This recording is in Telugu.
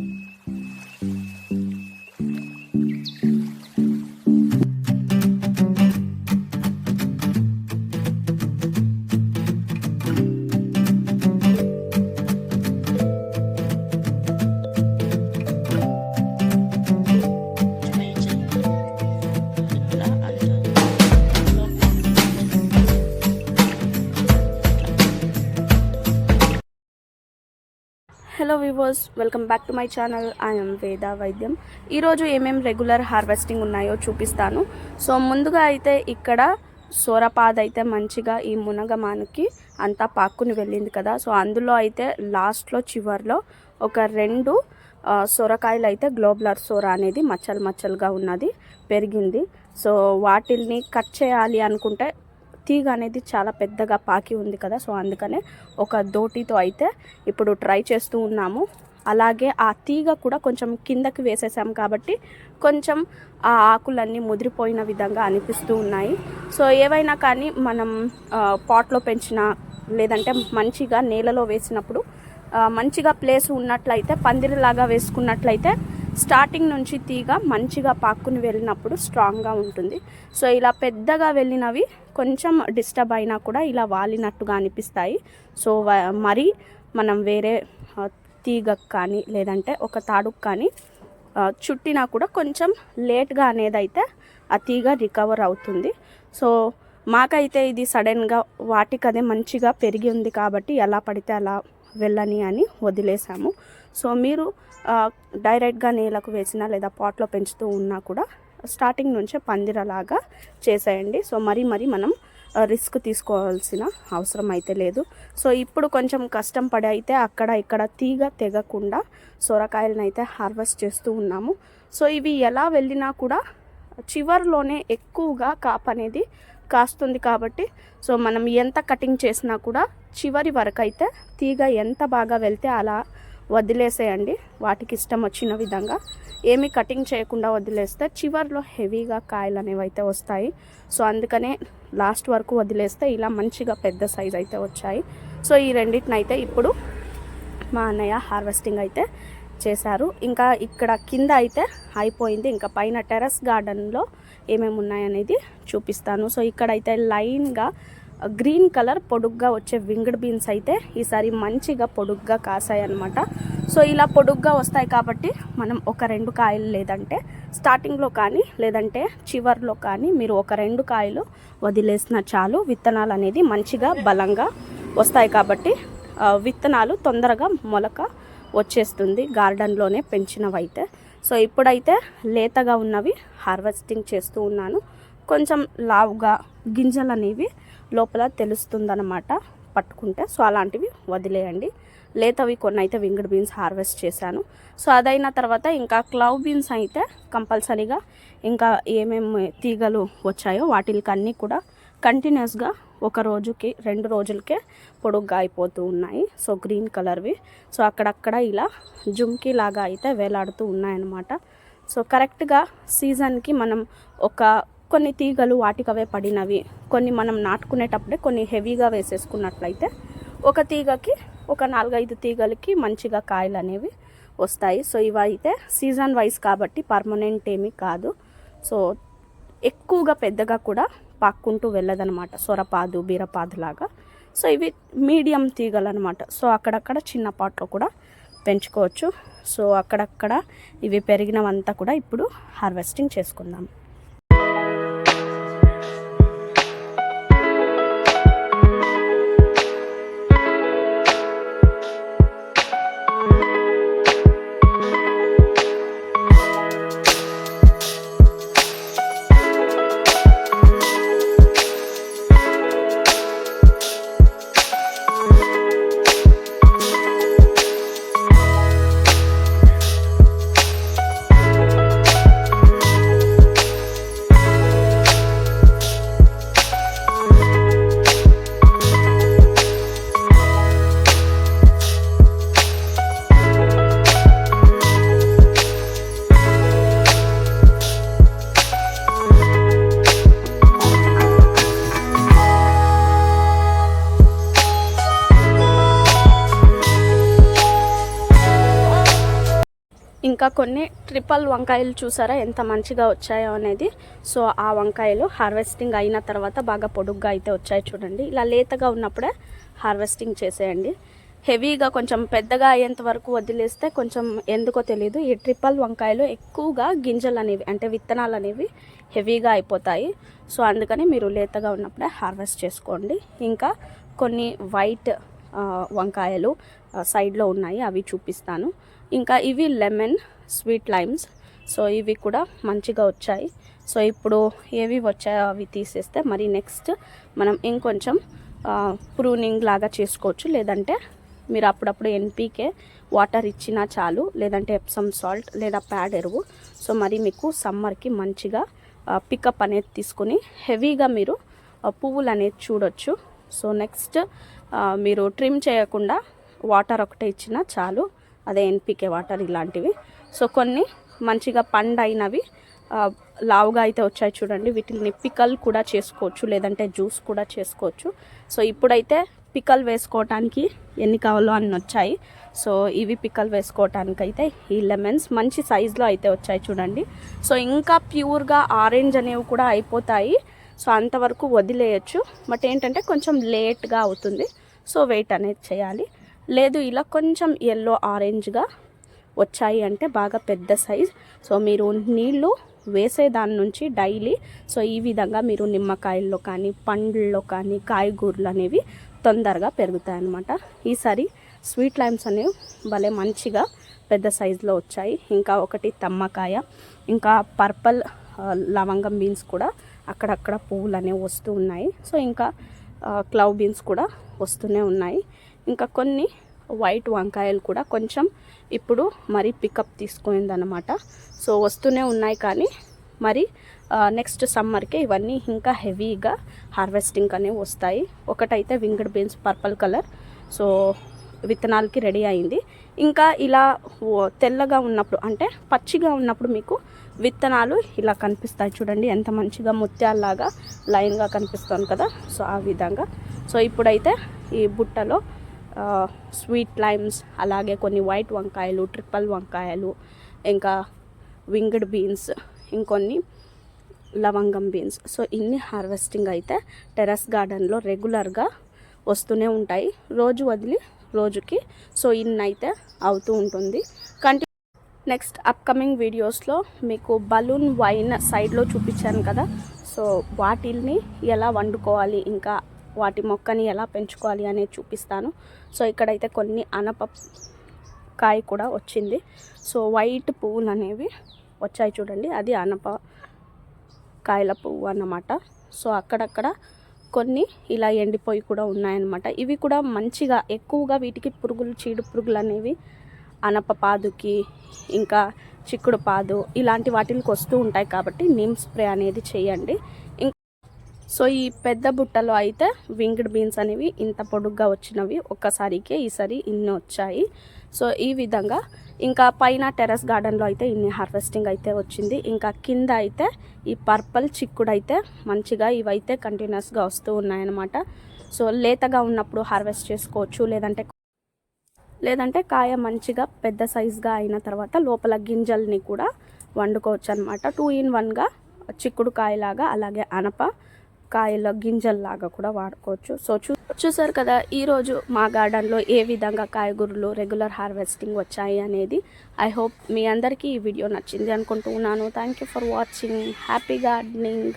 Mm-hmm. Hello viewers welcome back to my channel I'm Veda Vaidyam ఈరోజు ఏమేం రెగ్యులర్ హార్వెస్టింగ్ ఉన్నాయో చూపిస్తాను. సో ముందుగా అయితే ఇక్కడ సోరపాద అయితే మంచిగా ఈ మునగమానుకి అంతా పాక్కుని వెళ్ళింది కదా. సో అందులో అయితే లాస్ట్లో చివర్లో ఒక రెండు సొరకాయలు అయితే గ్లోబ్లర్ సోర అనేది మచ్చలు మచ్చలుగా ఉన్నది పెరిగింది. సో వాటిల్ని కట్ చేయాలి అనుకుంటే తీగ అనేది చాలా పెద్దగా పాకి ఉంది కదా సో అందుకనే ఒక దోటితో అయితే ఇప్పుడు ట్రై చేస్తూ ఉన్నాము. అలాగే ఆ తీగ కూడా కొంచెం కిందకి వేసేసాం కాబట్టి కొంచెం ఆ ఆకులన్నీ ముదిరిపోయిన విధంగా అనిపిస్తూ ఉన్నాయి. సో ఏవైనా కానీ మనం పాట్లో పెంచిన లేదంటే మంచిగా నేలలో వేసినప్పుడు మంచిగా ప్లేస్ ఉన్నట్లయితే పందిరిలాగా వేసుకున్నట్లయితే స్టార్టింగ్ నుంచి తీగ మంచిగా పాక్కుని వెళ్ళినప్పుడు స్ట్రాంగ్గా ఉంటుంది. సో ఇలా పెద్దగా వెళ్ళినవి కొంచెం డిస్టర్బ్ అయినా కూడా ఇలా వాలినట్టుగా అనిపిస్తాయి. సో మరి మనం వేరే తీగకు కానీ లేదంటే ఒక తాడుకు కానీ చుట్టినా కూడా కొంచెం లేట్గా అనేది అయితే ఆ తీగ రికవర్ అవుతుంది. సో మాకైతే ఇది సడన్గా వాటికదే మంచిగా పెరిగి ఉంది కాబట్టి ఎలా పడితే అలా వెళ్ళని అని వదిలేసాము. సో మీరు డైరెక్ట్గా నేలకు వేసినా లేదా పాట్లో పెంచుతూ ఉన్నా కూడా స్టార్టింగ్ నుంచే పందిరలాగా చేసేయండి. సో మరి మరి మనం రిస్క్ తీసుకోవాల్సిన అవసరం అయితే లేదు. సో ఇప్పుడు కొంచెం కష్టం పడి అయితే అక్కడ ఇక్కడ తీగ తెగకుండా సొరకాయలను అయితే హార్వెస్ట్ చేస్తూ ఉన్నాము. సో ఇవి ఎలా వెళ్ళినా కూడా చివరిలోనే ఎక్కువగా కాప్ అనేది కాస్తుంది కాబట్టి సో మనం ఎంత కటింగ్ చేసినా కూడా చివరి వరకు అయితే తీగ ఎంత బాగా వెళ్తే అలా వదిలేసేయండి. వాటికి ఇష్టం వచ్చిన విధంగా. ఏమి కటింగ్ చేయకుండా వదిలేస్తే చివర్లో హెవీగా కాయలు అనేవి అయితే వస్తాయి. సో అందుకనే లాస్ట్ వరకు వదిలేస్తే ఇలా మంచిగా పెద్ద సైజ్ అయితే వచ్చాయి. సో ఈ రెండింటినైతే ఇప్పుడు మా అన్నయ్య హార్వెస్టింగ్ అయితే చేశారు. ఇంకా ఇక్కడ కింద అయితే అయిపోయింది. ఇంకా పైన టెర్రస్ గార్డెన్లో ఏమేమి ఉన్నాయనేది చూపిస్తాను. సో ఇక్కడైతే లైన్గా గ్రీన్ కలర్ పొడుగ్గా వచ్చే వింగ్డ్ బీన్స్ అయితే ఈసారి మంచిగా పొడుగ్గా కాసాయి అనమాట సో ఇలా పొడుగ్గా వస్తాయి కాబట్టి మనం ఒక రెండు కాయలు లేదంటే స్టార్టింగ్లో కానీ లేదంటే చివర్లో కానీ మీరు ఒక రెండు కాయలు వదిలేసిన చాలు. విత్తనాలు అనేది మంచిగా బలంగా వస్తాయి కాబట్టి విత్తనాలు తొందరగా మొలక వచ్చేస్తుంది గార్డెన్లోనే పెంచినవైతే. సో ఇప్పుడైతే లేతగా ఉన్నవి హార్వెస్టింగ్ చేస్తూ ఉన్నాను. కొంచెం లావుగా గింజలు అనేవి లోపల తెలుస్తుందన్నమాట పట్టుకుంటే. సో అలాంటివి వదిలేయండి. లేతవి కొన్ని అయితే వింగ్డ్ బీన్స్ హార్వెస్ట్ చేశాను. సో అదైన తర్వాత ఇంకా క్లవ్ బీన్స్ అయితే కంపల్సరీగా ఇంకా ఏమేమి తీగలు వచ్చాయో వాటికి అన్నీ కూడా కంటిన్యూస్గా ఒక రోజుకి రెండు రోజులకే పొడుగ్గా అయిపోతూ ఉన్నాయి. సో గ్రీన్ కలర్వి సో అక్కడక్కడ ఇలా జుమ్కీ లాగా అయితే వేలాడుతూ ఉన్నాయన్నమాట. సో కరెక్ట్గా సీజన్కి మనం ఒక కొన్ని తీగలు వాటికవే పడినవి. కొన్ని మనం నాటుకునేటప్పుడే కొన్ని హెవీగా వేసేసుకున్నట్లయితే ఒక తీగకి ఒక నాలుగైదు తీగలకి మంచిగా కాయలు అనేవి వస్తాయి. సో ఇవైతే సీజన్ వైజ్ కాబట్టి పర్మనెంట్ ఏమీ కాదు. సో ఎక్కువగా పెద్దగా కూడా పాక్కుంటూ వెళ్ళదనమాట. సొరపాదు బీరపాదు లాగా. సో ఇవి మీడియం తీగలు అనమాట సో అక్కడక్కడ చిన్న పాట్లో కూడా పెంచుకోవచ్చు. సో అక్కడక్కడ ఇవి పెరిగినవంతా కూడా ఇప్పుడు హార్వెస్టింగ్ చేసుకుందాం. ఇంకా కొన్ని ట్రిపుల్ వంకాయలు చూసారా? ఎంత మంచిగా వచ్చాయో అనేది. సో ఆ వంకాయలు హార్వెస్టింగ్ అయిన తర్వాత బాగా పొడుగ్గా అయితే వచ్చాయి చూడండి. ఇలా లేతగా ఉన్నప్పుడే హార్వెస్టింగ్ చేసేయండి. హెవీగా కొంచెం పెద్దగా అయ్యేంత వరకు వదిలేస్తే కొంచెం ఎందుకో తెలియదు ఈ ట్రిపుల్ వంకాయలు ఎక్కువగా గింజలు అనేవి అంటే విత్తనాలు అనేవి హెవీగా అయిపోతాయి. సో అందుకని మీరు లేతగా ఉన్నప్పుడే హార్వెస్ట్ చేసుకోండి. ఇంకా కొన్ని వైట్ వంకాయలు సైడ్లో ఉన్నాయి. అవి చూపిస్తాను. ఇంకా ఇవి లెమన్ స్వీట్ లైమ్స్. సో ఇవి కూడా మంచిగా వచ్చాయి. సో ఇప్పుడు ఏవి వచ్చాయో అవి తీసేస్తే మరి నెక్స్ట్ మనం ఇంకొంచెం ప్రూనింగ్ లాగా చేసుకోవచ్చు. లేదంటే మీరు అప్పుడప్పుడు ఎన్పీకే వాటర్ ఇచ్చినా చాలు లేదంటే ఎప్సమ్ సాల్ట్ లేదా ప్యాడ్ ఎరువు. సో మరి మీకు సమ్మర్కి మంచిగా పికప్ అనేది తీసుకుని హెవీగా మీరు పువ్వులు అనేది చూడొచ్చు. సో నెక్స్ట్ మీరు ట్రిమ్ చేయకుండా వాటర్ ఒకటే ఇచ్చినా చాలు. అదే ఎన్పికే వాటర్ ఇలాంటివి. సో కొన్ని మంచిగా పండైనవి లావుగా అయితే వచ్చాయి చూడండి. వీటిని పికల్ కూడా చేసుకోవచ్చు లేదంటే జ్యూస్ కూడా చేసుకోవచ్చు. సో ఇప్పుడైతే పికల్ వేసుకోవటానికి ఎన్ని కావాలో అన్ని వచ్చాయి. సో ఇవి పికల్ వేసుకోవటానికి అయితే ఈ లెమన్స్ మంచి సైజులో అయితే వచ్చాయి చూడండి. సో ఇంకా ప్యూర్గా ఆరెంజ్ అనేవి కూడా అయిపోతాయి. సో అంతవరకు వదిలేయచ్చు. బట్ ఏంటంటే కొంచెం లేట్గా అవుతుంది. సో వెయిట్ అనేది చేయాలి. లేదు ఇలా కొంచెం ఎల్లో ఆరెంజ్గా వచ్చాయి అంటే బాగా పెద్ద సైజ్ సో మీరు నీళ్ళు వేసే దాని నుంచి డైలీ సో ఈ విధంగా మీరు నిమ్మకాయల్లో కానీ పండ్లలో కానీ కాయగూరలు అనేవి తొందరగా పెరుగుతాయి అన్నమాట. ఈసారి స్వీట్ లైమ్స్ అనేవి భలే మంచిగా పెద్ద సైజులో వచ్చాయి. ఇంకా ఒకటి తమ్మకాయ ఇంకా పర్పల్ లవంగం బీన్స్ కూడా అక్కడక్కడ పువ్వులు అనేవి వస్తూ ఉన్నాయి. సో ఇంకా క్లవ్ బీన్స్ కూడా వస్తూనే ఉన్నాయి. ఇంకా కొన్ని వైట్ వంకాయలు కూడా కొంచెం ఇప్పుడు మరి పికప్ తీసుకుందనమాట సో వస్తూనే ఉన్నాయి కానీ మరి నెక్స్ట్ సమ్మర్కి ఇవన్నీ ఇంకా హెవీగా హార్వెస్టింగ్ అనేవి వస్తాయి. ఒకటైతే winged beans purple colour so విత్తనాలకి రెడీ అయింది. ఇంకా ఇలా తెల్లగా ఉన్నప్పుడు అంటే పచ్చిగా ఉన్నప్పుడు మీకు విత్తనాలు ఇలా కనిపిస్తాయి చూడండి. ఎంత మంచిగా ముత్యాల్లాగా లైన్గా కనిపిస్తుంది కదా. సో ఆ విధంగా. సో ఇప్పుడైతే ఈ బుట్టలో స్వీట్ లైమ్స్ అలాగే కొన్ని వైట్ వంకాయలు ట్రిపుల్ వంకాయలు ఇంకా వింగ్డ్ బీన్స్ ఇంకొన్ని లవంగం బీన్స్. సో ఇన్ని హార్వెస్టింగ్ అయితే టెర్రస్ గార్డెన్లో రెగ్యులర్గా వస్తూనే ఉంటాయి. రోజు వదిలి రోజుకి. సో ఇన్ని అయితే అవుతూ ఉంటుంది. కంటి నెక్స్ట్ అప్కమింగ్ వీడియోస్లో మీకు బలూన్ వైన్ సైడ్లో చూపించాను కదా. సో వాటిల్ని ఎలా వండుకోవాలి ఇంకా వాటి మొక్కని ఎలా పెంచుకోవాలి అనేది చూపిస్తాను. సో ఇక్కడైతే కొన్ని అనప కాయ కూడా వచ్చింది. సో వైట్ పువ్వులు అనేవి వచ్చాయి చూడండి. అది అనప కాయల పువ్వు అన్నమాట. సో అక్కడక్కడ కొన్ని ఇలా ఎండిపోయి కూడా ఉన్నాయన్నమాట. ఇవి కూడా మంచిగా ఎక్కువగా వీటికి పురుగులు చీడు పురుగులు అనేవి అనప పాదుకి ఇంకా చిక్కుడు పాదు ఇలాంటి వాటికి వస్తూ ఉంటాయి కాబట్టి నీమ్ స్ప్రే అనేది చేయండి. సో ఈ పెద్ద బుట్టలో అయితే వింగ్డ్ బీన్స్ అనేవి ఇంత పొడుగ్గా వచ్చినవి ఒక్కసారికే ఈసారి ఇన్ని వచ్చాయి. సో ఈ విధంగా ఇంకా పైన టెర్రస్ గార్డెన్లో అయితే ఇన్ని హార్వెస్టింగ్ అయితే వచ్చింది. ఇంకా కింద అయితే ఈ పర్పల్ చిక్కుడు అయితే మంచిగా ఇవైతే కంటిన్యూస్గా వస్తూ ఉన్నాయన్నమాట. సో లేతగా ఉన్నప్పుడు హార్వెస్ట్ చేసుకోవచ్చు లేదంటే లేదంటే కాయ మంచిగా పెద్ద సైజ్గా అయిన తర్వాత లోపల గింజల్ని కూడా వండుకోవచ్చు అనమాట టూ ఇన్ వన్గా చిక్కుడు కాయలాగా అలాగే అనప కాయల గింజల్లాగా కూడా వాడుకోవచ్చు. సో చూ చూసారు కదా ఈరోజు మా గార్డెన్లో ఏ విధంగా కాయగూరలు రెగ్యులర్ హార్వెస్టింగ్ వచ్చాయి అనేది ఐ హోప్ మీ అందరికీ ఈ వీడియో నచ్చింది అనుకుంటున్నాను. Thank you for watching. Happy gardening.